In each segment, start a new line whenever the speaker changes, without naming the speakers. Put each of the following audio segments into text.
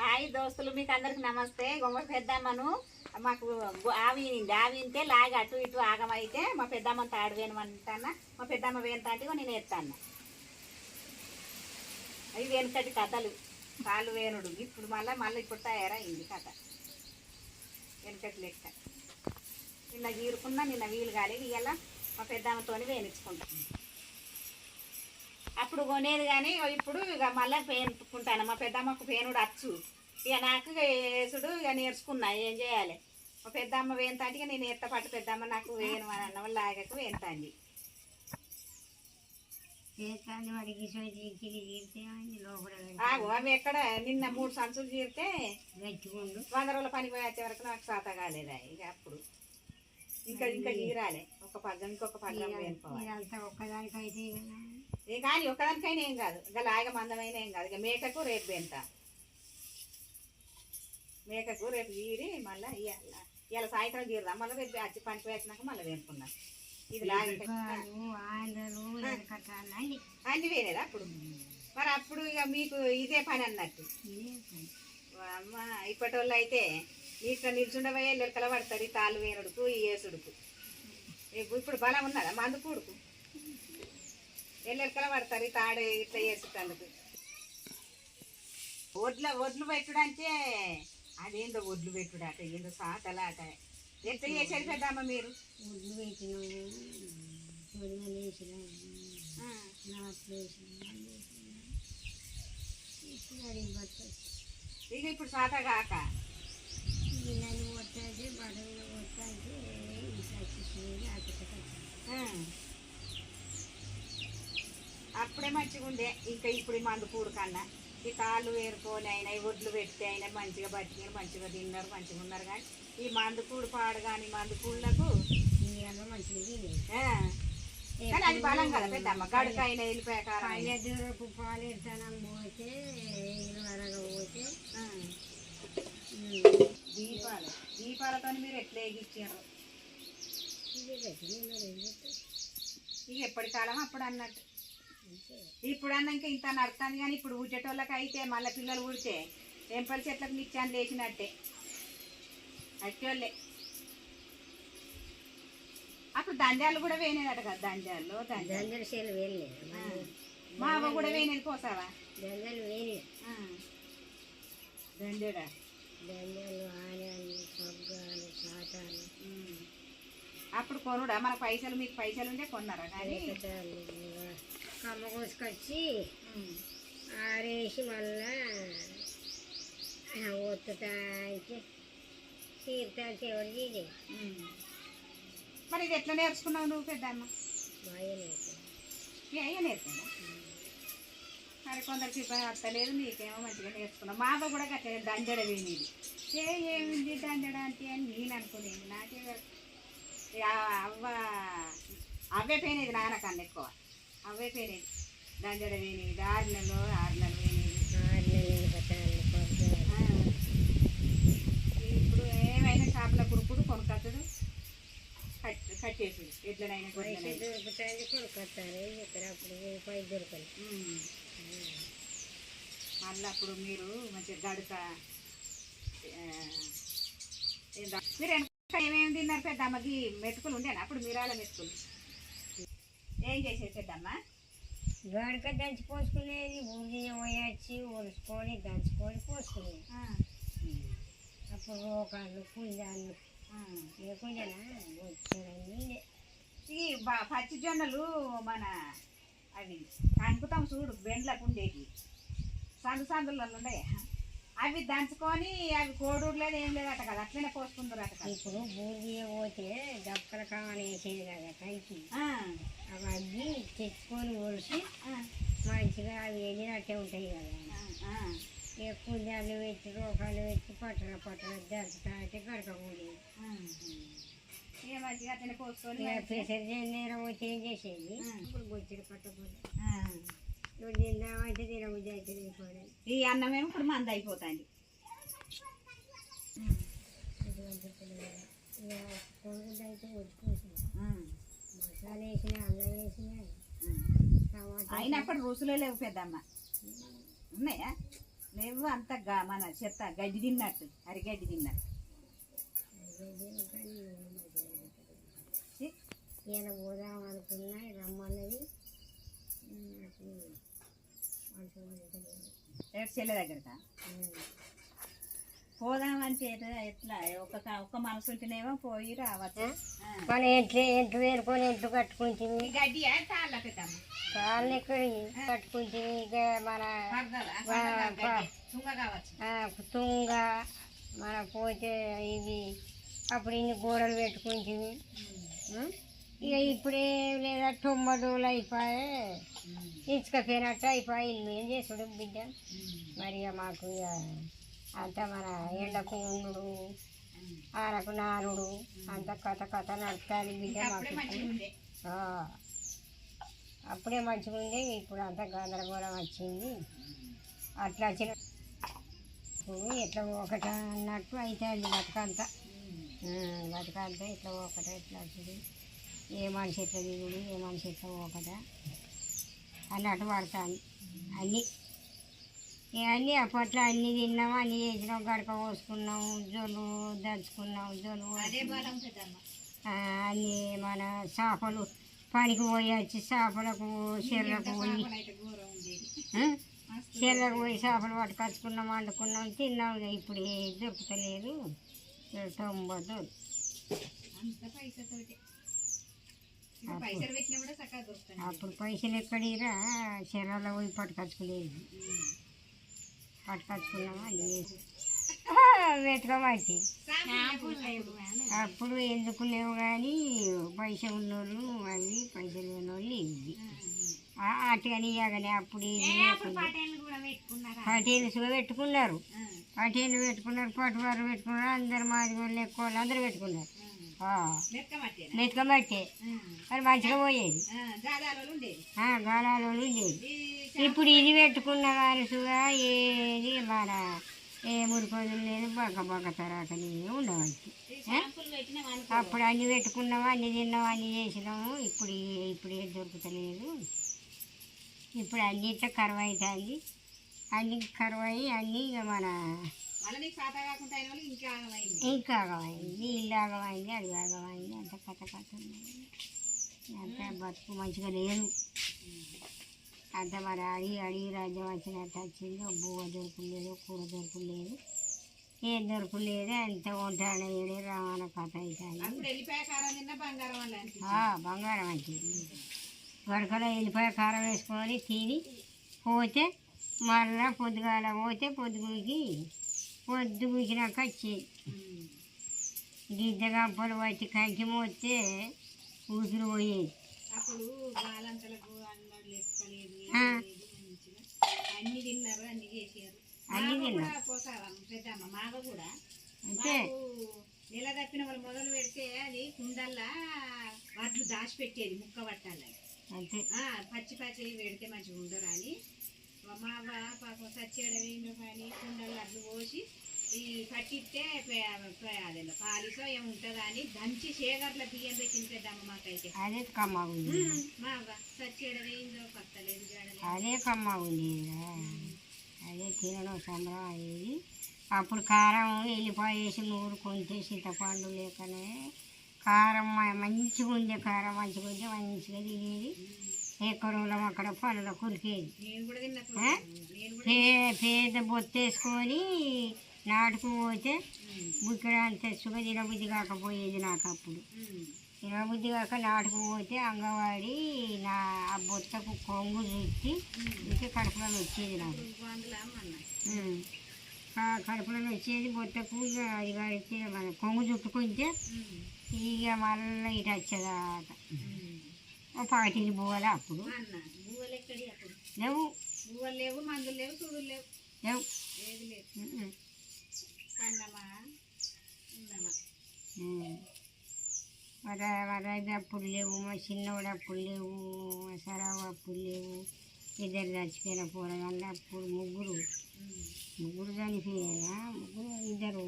Hi దోస్తులు మీకు అందరికి నమస్తే. గొమ్మ పెద్దమ్మను మాకు గు- ఆవి ఈనింది ఆవి లాగి అటు ఇటు ఆగమైతే మా పెద్దమ్మ తాడు వేయమంటాన మా పెద్దమ్మ వేయంత నేను ఎత్తాను. అవి వెనుకటి కథలు. కాలు వేనుడు. ఇప్పుడు మళ్ళీ మళ్ళీ ఇప్పుడు తయారైంది కథ. వెనుకటి లెక్క. నిన్న గీరుకున్నా నిన్న వీలు కాలేదు. ఇవాళ మా పెద్దమ్మతోని వేయించుకుంటాం అప్పుడు కొనేది కానీ ఇప్పుడు ఇక మళ్ళీ పేనుకుంటాను. మా పెద్దమ్మకు పేనుడు అచ్చు ఇక నాకు ఇక వేసుడు ఇక నేర్చుకున్నా ఏం చేయాలి? మా పెద్దమ్మ వేంతాంటి ఇక నేను ఎత్త పట్టు పెద్దమ్మ నాకు వేయను అని అన్న వాళ్ళు లాగక వేంతాండి ఆగు అవి ఎక్కడ? నిన్న మూడు సంచులు తీరితే వంద రోజుల పని పోయి వచ్చే వరకు నాకు సాత కాలేదా? ఇక అప్పుడు. ఇంకా ఇంకా గీరాలి ఒక పగ్గం ఇంకొక పగ్గం వేనుకోవాలి.
ఇదంతా ఒక్కదానికైతే
ఏ కానీ ఒక్కదానికైనా ఏం కాదు. ఇక లాగ మందమైన ఏం కాదు. ఇక మేకకు రేపు బెంత. మేకకు రేపు గీరి మళ్ళీ ఇవాళ ఇవాళ సాయంత్రం గీరుదాం మళ్ళీ రేపు అచ్చి పనికి వేసినాక మళ్ళీ వేనుకున్నాం ఇది లాగ అన్ని వేరేదా అప్పుడు? మరి అప్పుడు ఇక మీకు ఇదే పని అన్నట్టు. అమ్మ ఇప్పటి వాళ్ళు అయితే ఇక్కడ నిల్చుండబోయే లెక్కల పడతారు ఈ తాళ్ళు వేనుడుకు ఈ ఏసుడుకు. ఇప్పుడు బలం ఉన్నదా? మందు కూడుకు. లెక్కల పడతారు? తాడు ఇట్లా వేసుకుందుకు ఒడ్ల ఒడ్లు పెట్టుడు అంటే అదేందో ఒడ్లు పెట్టుడు అట ఏందో సాటలాట. ఎట్లా చేసేది పెద్దమ్మ మీరు?
ఒడ్లు పెట్టినాము.
ఇక ఇప్పుడు సాట కాక?
కొట్టాలి ఇంకా చూసి అక్కడ
ఆ. అప్పుడే మంచిగా ఉండే. ఇంకా ఇప్పుడు ఈ మందు కూడు కన్నా. ఈ కాళ్ళు వేరుకొని అయినా ఈ ఒడ్లు పెడితే అయినా మంచిగా బతికి మంచిగా తిన్నారు మంచిగా ఉన్నారు కానీ ఈ మందు కూడు పాడు కానీ మందు కూళ్ళకు కానీ అది బలం కదా పెద్దమ్మ. గడుక అయినా వెళ్ళిపోయే కారం అయినా.
పల్లెటూరుకు పాలేరుతనం పోతే ఇల్లు వరగ పోతే
ఆ,
ఉమ్,
దీపాలు. దీపాలతో మీరు ఎట్లా ఎగిచ్చారు? ఇక ఎప్పటి కాలం అప్పుడు అన్నట్టు. ఇప్పుడు అన్న ఇంకా ఇంత నడుతుంది కానీ ఇప్పుడు ఊచేటోళ్ళకి అయితే మళ్ళీ పిల్లలు ఊడితే టెంపల్ చెట్లకు నిచ్చాను లేచినట్టే. అట్టోళ్ళే. అప్పుడు దండాలు కూడా వేయనేదట కదా దండాలు దండాలు
దండలు చేలు వేయలే
ఆ. మా అవ్వ కూడా వేయనేది పోసావా
దండలు వేయలే
ఆ. దండేడా
దండలు ఆడాలు పగ్గాలు.
అప్పుడు కొనుడా? మన పైసలు మీకు పైసలు ఉంటే కొన్నారా కానీ?
కమ్మ కోసుకొచ్చి. ఆరేసి మళ్ళా ఒత్తుతాకి తీర్థాలు చివరికి ఇది.
మరి ఇది ఎట్లా నేర్చుకున్నావు నువ్వు పెద్దమ్మ?
బాగా
అయ్య నేర్చుకున్నా మరి కొందరికి వస్తలేదు నీకేమో మంచిగా నేర్చుకున్నావు. మా అవ్వ కూడా గట్ల దంజడ వేనేది ఏ ఏమింది దంజడ అంటే అని నేను అనుకునేది. నాకే అవ్వ అవే పోయినది నాన్నకన్నా ఎక్కువ. అవే పోయినది దంజడ వేనేది ఆరు నెలలు ఆరు నెలలు వేనేది
ఆరు నెలలు కట్టాలి పగ్గాలు
ఆ. ఇప్పుడు ఏమైనా షాపుల కురుకుడు కొనుక్కచ్చుడు కట్ కట్టేసుడు ఎట్లనైనా
కొనుక్కొస్తారు ఇక్కడ అప్పుడు పై దొరకదు
ఉమ్. మళ్ళీ అప్పుడు మీరు మంచిగా గడుక మీరు వెనక ఏమేమి తిన్నారు పెద్దమ్మకి మెతుకులు ఉండేనా? అప్పుడు మీరాల మెతుకులు. ఏం చేసేది పెద్దమ్మ
గడక దంచి పోసుకునేది ఊరి పోయొచ్చి ఒలుసుకొని దంచుకొని పోసుకునేది. అప్పుడు రోకాళ్ళు కుంజాలు
ఆ.
లేకుండా వచ్చారని
ఈ పచ్చి జొన్నలు మన అవి కంకుతాం చూడు బెండ్లకు ఉండేవి సందు సందులలో ఉండే అవి దంచుకొని అవి కోడూరు లేదు ఏం లేదట కదా అట్లనే పోసుకుందరట కదా.
ఇప్పుడు బూందీ పోతే దప్పల కావాలి వేసేది కదా
ఆ,
అవన్నీ తెచ్చుకొని ఒలిసి మంచిగా అవి వెళ్ళినట్టే ఉంటాయి కదా. ఇక కుంజాలు పెట్టి రోకాలు పెట్టి పట్టణ పట్టణ దంచుతా అంటే
ఇక
పెసరి నేరం వచ్చి ఏం చేసేది. ఇప్పుడు బొచ్చెడు పట్టకపోతే.
ఆ.
నువ్వు తిందామంటే తినబుద్ధి అయితే
ఈ అన్నమేమో ఇప్పుడు మంద అయిపోతుంది.
వచ్చుకోవచ్చు మసాలా వేసిన అల్లం వేసిన
అయినప్పుడు రుసులే లేవు పెద్దమ్మ. ఉన్నాయా? లేవు అంత గా- మన చెత్త గడ్డి తిన్నట్టు అరిగడ్డి తిన్నట్టు.
ఈయన పోదాం అనుకున్నా రమ్మన్నది.
రేపు చెల్లె దగ్గరకా. పోదామంటే ఎట్లా- ఒక ఒక్క మనసు ఉంటేనేమో పోయి రావచ్చు.
మన ఇంట్లో ఇంటి వేరుకొని ఇంట్లో కట్టుకుంటుంది
ఈ గడ్డి తాళ్ళ పెద్దమ్మ?
కాళ్ళు ఎక్కడ కట్టుకుంటుంది ఇక మన.
తుంగ కావచ్చు.
ఆ, తుంగ మన పోతే ఇది అప్పుడు ఇన్ని గోడలు పెట్టుకుంటుంది? ఇక ఇప్పుడే లేదా రోజులు అయిపోయి ఇసుకపోయినట్టు అయిపోయి ఇల్లు ఏం చేసుడు బిడ్డ? మరి మాకు ఇక అంత మన ఎండకు ఉండు ఆనకు నానుడు అంత కథ కథ నడుస్తుంది బిడ్డ మాకు. అప్పుడే మంచిగా ఉంది ఇప్పుడు అంతా గందరగోళం వచ్చింది. అట్లా వచ్చిన ఎట్లా ఒకట అన్నట్టు అయితే బతుకంతా బతుకంతా ఇట్లా ఒకట ఎట్లా వచ్చింది. ఏ మనిషి ఎట్లా దిగుడు ఏ మనిషి ఎట్లా ఒకట అన్నట్టు పడతాను అన్నీ. ఇవన్నీ అప్పట్లో అన్నీ తిన్నాం అన్నీ చేసినాం గడక పోసుకున్నాం జొలు దంచుకున్నాం జొలు అన్నీ మన చేపలు పనికి పోయి వచ్చి చేపలకు చెర్లకు పోయి? చెర్లకు పోయి చేపలు పట్టుకొచ్చుకున్నాం వండుకున్నాం తిన్నాం ఇప్పుడు ఏ దొరుకుతలేదు తొంభై
అంత పైసతోటి ఇప్పుడు పైసలు పెట్టినా కూడా చక్కగా దొరుకుతాయి
అప్పుడు పైసలు ఎక్కడిరా? చెర్రలో పోయి పట్టుకొచ్చుకునేది. పట్టుకొచ్చుకున్నాం అన్నీ చేసి వెతకమంటే. అప్పుడు ఎందుకు లేవు కానీ పైసలు ఉన్నోళ్ళు అవి పైసలు లేని వాళ్ళు ఇవి అటుగాని ఇవ్వగానే అప్పుడు ఇది లేకుండా.
పాటలు కూడా పెట్టుకున్నారా?
పటేలు పెట్టుకున్నారు. పటేలు పెట్టుకున్నారు పట్టువారు పెట్టుకున్నారు అందరు మాది వాళ్ళు ఎక్కువ వాళ్ళు అందరూ పెట్టుకున్నారు.
మెక్కమట్టేనా
మెతకబట్టే మరి మంచిగా పోయేది. గాలాలు ఉండేది ఇప్పుడు ఇది పెట్టుకున్న కానీ సుగా ఏది మన ఏ మురికొదులు లేదు బగ్గ బగ్గ తరాకని ఉండవచ్చు అప్పుడు అన్ని పెట్టుకున్నాము అన్ని తిన్నాము అన్ని చేసినాము. ఇప్పుడు ఏ- ఇప్పుడు ఏది దొరుకుతలేదు. ఇప్పుడు అన్నిట్లో కరువు అవుతుంది అన్ని కరువు అయ్యి అన్నీ ఇక మన
వాళ్ళు ఇంకా ఆగమైంది.
ఇంకా ఆగమైంది. అది ఆగమైంది అంత కథ కథ అంత బతుకు మంచిగా లేదు. అంత మరి అడిగి అడిగి రాజ్యం వచ్చినట్టు వచ్చింది. బువ్వ దొరకలేదు కూర దొరకలేదు ఏం దొరకలేదు అంత వంటాడు ఏడే రావణ కథ అవుతుంది
బంగారం
అంటే గడకలో వెళ్ళిపోయి కారం వేసుకొని తిని పోతే మళ్ళా పొద్దుగాల పోతే పొద్దుగుకి పొద్దు గుకినాక వచ్చేది గిద్ద గంపలు వచ్చి కంకి మోస్తే ఊపిరి పోయేది
అప్పుడు బాలంతలకు అన్ని తిన్నారు అన్ని చేసారు
అన్ని తిన్నారు.
పోతావా పెద్దమ్మ? మావ కూడా. మాకు నెల తప్పిన వాళ్ళు మొదలు పెడితే అది కుండల్లా వడ్లు దాచిపెట్టేది ముక్క పట్టాలని
అంతే.
ఆ, పచ్చి పచ్చి పెడితే మంచిగా ఉండరు అని. మా అవ్వ పాపం సచ్చేయడం ఏంటో కానీ కుండలు ఈ పట్టిస్తే అదే పాలిసో ఏముంటుందా అని దంచి షేగర్ల బియ్యం పెట్టింది పెద్దమ్మ మాకైతే.
అదే కమ్మ ఉంది.
సచ్చేయడం ఏందో
అదే కమ్మ ఉంది. అదే తినడం సంబరం అయ్యేది. అప్పుడు కారం వెళ్ళిపోయి వేసి నూరు కొంటే చింతపండు లేకనే కారం మంచిగా ఉంది కారం మంచిగా ఉంది మంచిగా తినేది. ఎక్కడ అక్కడ పనులు కురికేది పేద బొత్తేసుకొని నాటుకు పోతే
ఉమ్,
బుక్కడ అంత సుగ తినబుద్ధి కాకపోయేది నాకు అప్పుడు. తినబుద్ధి కాక నాటుకు పోతే అంగవాడి నా ఆ బొత్తకు కొంగు చుట్టి ఇంకా కడుపులో వచ్చేది నాకు. కడుపులో వచ్చేది బొత్తకు ఇక అది కడితే మన కొంగు చుట్టుకుంటే ఇక మళ్ళీ ఇటు వచ్చేదాక. పాటికి పోవాలి అప్పుడు? లేవు.
లేవు లేవు లేవు.
అది అప్పుడు లేవు మా చిన్నవాడు అప్పుడు లేవు మా సరావు అప్పుడు లేవు ఇద్దరు చచ్చిపోయిన పోరగాళ్ళు అప్పుడు ముగ్గురు. ముగ్గురు చనిపోయారా? ముగ్గురు ఇద్దరు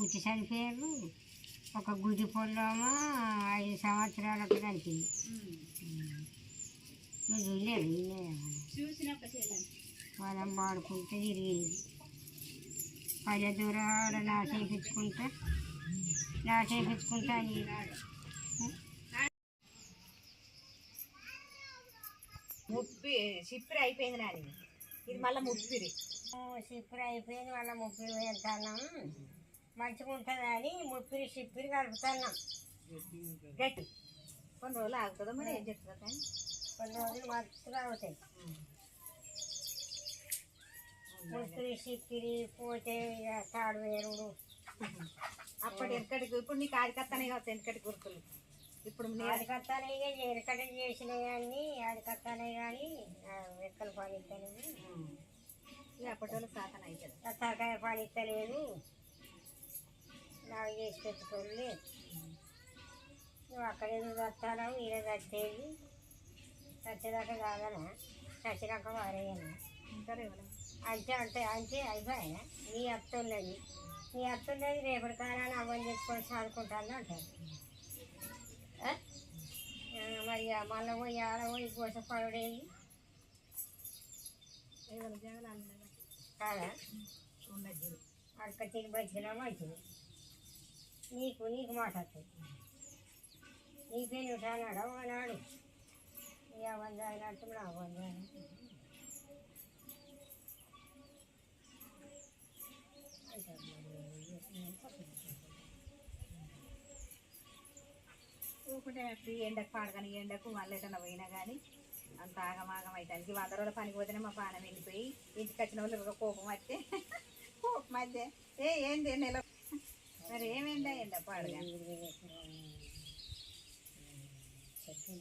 పుట్టి చనిపోయారు. ఒక గుడి పొల్లమో ఐదు సంవత్సరాలకు చనిపోయింది. నువ్వు చూడలేదు?
చూసిన
వాళ్ళని వాడుకుంటే తిరిగేది. పది దూరాడ నా చేపించుకుంటా. నా చేపించుకుంటా ఈనాడు
ముప్పి సిప్పిరి అయిపోయింది నాని ఇది మళ్ళీ ముప్పిరి.
సిప్పిరి అయిపోయింది మళ్ళీ ముప్పిరి వెళ్తున్నాం మంచిగా ఉంటుంది అని ముప్పిరి సిప్పిరి కలుపుతున్నాం.
గట్టి. కొన్ని రోజులు ఆగుతుందో మరి? ఏం చెప్తుందో కానీ?
కొన్ని రోజులు మస్తుగా అవుతాయి ముప్పిరి సిప్పిరి పోతే ఇక తాడు వేరుడు
అప్పటి వెనకటికి ఇప్పుడు నీకు ఆడికత్తనే కావచ్చు వెనకటి గుర్తులు ఇప్పుడు
ఆడికత్తానే ఎనకటి చేసినాయి అన్నీ ఆడికత్తానే కానీ ఎక్కల పని ఇస్తలేదు
ఇక అప్పటి వాళ్ళు సాధన అవుతుంది
తలకాయ పని ఇస్తలేదు నాకు చేసి పెట్టుకోలే నువ్వు అక్కడ ఎందుకు చస్తాను ఈయన చచ్చేది చచ్చేదాకా కాదనా చచ్చినాక వారేయనా
ఇంకా
అంతే అంటే అంతే అయిపోయాయి? నీ అత్తున్నది. నీ అత్తున్నది రేపటి కాలాన్ని అవ్వని చెప్పుకొని చదువుకుంటాను అంటారు. మరి మళ్ళీ పోయి ఆడ పోయి కోసపడేది
రేవల
కాదా? అక్క తిని బతికినా మంచిది. నీకు నీకు మాట వస్తుంది నీకే నువ్వు అన్నాడు అన్నాడు. ఇక వంద అయినట్టు నా
ఊకుంటే ఈ ఎండకు పాడగాని ఎండకు మళ్ళీ ఏదైనా పోయినా కానీ అంత ఆగమాగం అవుతుంది ఈ వంద రోజుల పనికి పోతేనే మా పానం వెళ్ళిపోయి ఇంటికి వచ్చిన వాళ్ళు కోపం వస్తే కోపం అయితే ఏ ఏంది నెల? మరి ఏమైందా ఎండ పాడగా?
చెప్పిన